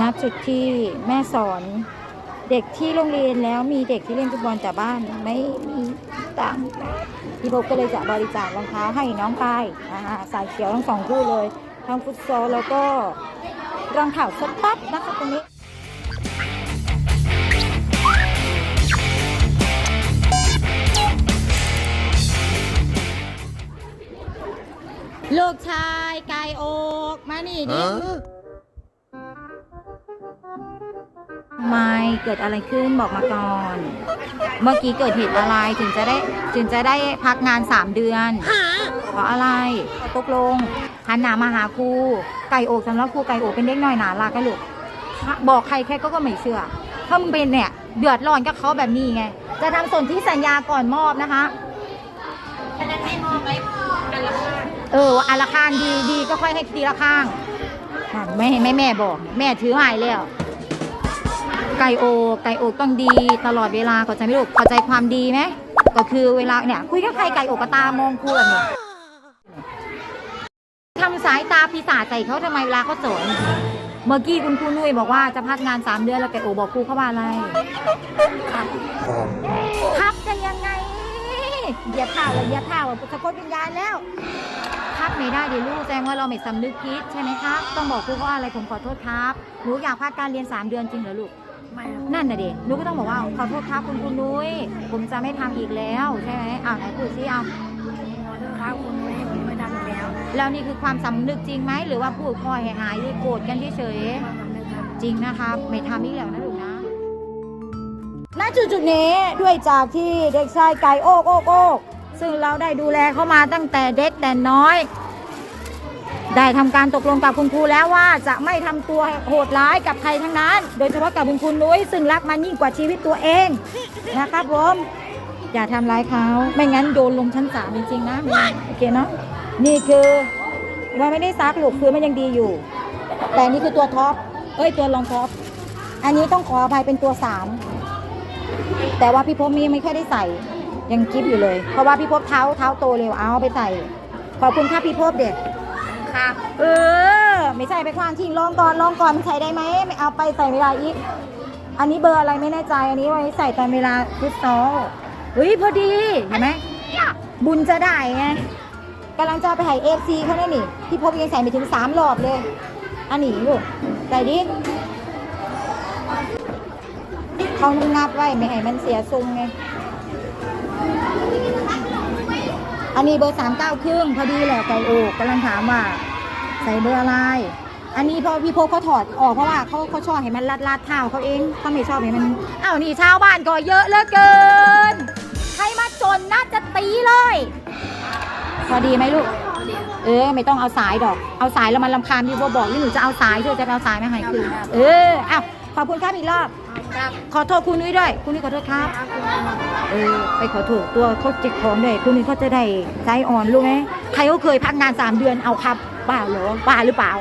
ณจุดที่แม่สอนเด็กที่โรงเรียนแล้วมีเด็กที่เล่นฟุตบอลแต่บ้านไม่มีตังค์พี่พบก็เลยจะบริจาครองเท้าให้น้องปายอ่าสายเขียวทั้งสองคู่เลยทั้งฟุตซอลแล้วก็รองเท้าสตั๊ดนะคะตรงนี้ลูกชายไก่อกมานี่ดิ ไมเกิดอะไรขึ้นบอกมาก่อน เมื่อกี้เกิดเหตุอะไรถึงจะได้ถึงจะได้พักงาน 3 เดือน เพราะอะไรตกลงหันหน้ามาหาครูไก่โอกสำหรับครูไก่โอกเป็นเด็กน้อยหนาลากันลูกบอกใครแค่ก็ก็ไม่เชื่อ ถ้ามึงเป็นเนี่ย เดือดร้อนกับเขาแบบนี้ไง จะทำส่วนที่สัญญาก่อนมอบนะคะเอออันละข้างดีดีก็ค่อยให้ทีละข้างนั่นไม่แม่แม่บอก แม่ถือหายแล้ว ไก่โอกไก่โอกต้องดีตลอดเวลาเข้าใจไหมลูกเข้าใจความดีไหมก็คือเวลาเนี่ยคุยกับใครไก่โอกกตามองครูแบบนี้ทำสายตาปีศาใส่เขาทำไมเวลาเขาสนเมื่อกี้คุณครูนุ้ยบอกว่าจะพักงานสามเดือนแล้วไก่โอกบอกครูเขาว่าอะไรพักจะยังไงเหยียบเท้าเลยเหยียบเท้าสะกดวิญญาณแล้วพักไม่ได้เดี๋ยวลูกแสดงว่าเราไม่สำนึกคิดใช่ไหมครับ ต้องบอกครูว่าอะไรผมขอโทษครับหนูอยากพักการเรียน 3 เดือนจริงเหรอลูก ม่ครับนั่นน่ะเด็กหนูก็ต้องบอกว่าขอโทษครับคุณคุณนุ้ย ผมจะไม่ทำอีกแล้วใช่ไหมอ้าวไหนพูดซิเอาขอโทษครับคุณนุ้ยผมไม่ทำอีกแล้วแล้วนี่คือความสำนึกจริงไหมหรือว่าพูดพอให้หายหรือโกรธกันเฉยความสำนึกครับๆจริงนะครับไม่ทำอีกแล้วนะลูกนะ ณจุดจุดๆนี้ด้วยจากที่เด็กชายไก่โอกโอกโอกซึ่งเราได้ดูแลเขามาตั้งแต่เด็กแต่น้อย ได้ทำการตกลงกับคุณครูแล้วว่าจะไม่ทำตัวโหดร้ายกับใครทั้งนั้น โดยเฉพาะกับคุณครูนุ้ยซึ่งรักมันยิ่งกว่าชีวิตตัวเองนะครับผมอย่าทำร้ายเขาไม่งั้นโดนลงชั้นศาลจริงๆนะโอเคเนาะนี่คือเราไม่ได้ซักหลูกคือมันยังดีอยู่ แต่นี่คือตัวท็อปเอ้ยตัวรองท็อปอันนี้ต้องขออภัยเป็นตัวสามแต่ว่าพี่พบมีไม่ค่อยได้ใส่ยังกิฟอยู่เลย เพราะว่าพี่พบเท้าเท้าโตเร็วเอาไปใส่ ขอบคุณค่ะพี่พบเด็ก ครับเออ ไม่ใช่ไปควานทิ้งลองก่อนลองก่อนมันใส่ได้ไหมไม่เอาไปใส่เวลาอีก อันนี้เบอร์อะไรไม่แน่ใจ อันนี้ไว้ใส่ตอนเวลาฟุตซอลเฮ้ยพอดีเห็นไหมบุญจะได้ไงกำลังจะไปให้เอฟซีเขาเนี่ยนี่พี่พบยังใส่ไปถึงสามรอบเลย อันนี้ลูกใส่ดิเขางับไว้ไม่ให้มันเสียทรงไง อันนี้เบอร์สามเก้าครึ่งพอดีแหละไก่โอกกำลังถามว่า ใส่เบอร์อะไร อันนี้พอพี่พกเขาถอดออกเพราะว่าเขาเขาชอบให้มันรัดรัดเท้าเขาเองเขาไม่ชอบให้มันอ้าวนี่ชาวบ้านก็เยอะเหลือเกิน ใครมาจนน่าจะตีเลย พอดีไหมลูก เออ ไม่ต้องเอาสายดอก เอาสายแล้วมันลำคาญพี่บัวบอกนี่หนูจะเอาสายเธอจะเอาสายมาให้คือ เอออ้าวขอบคุณครับอีกรอบ ครับขอโทษคุณนุ้ยด้วยคุณนุ้ยขอโทษครับครับคุณนุ้ยเออไปขอโทษตัวเขาเจ็บของด้วยคุณนี่เขาจะได้ใจอ่อนรู้ไหมใครเขาเคยพักงานสามเดือนเอาครับบ้าเหรอบ้าหรือเปล่า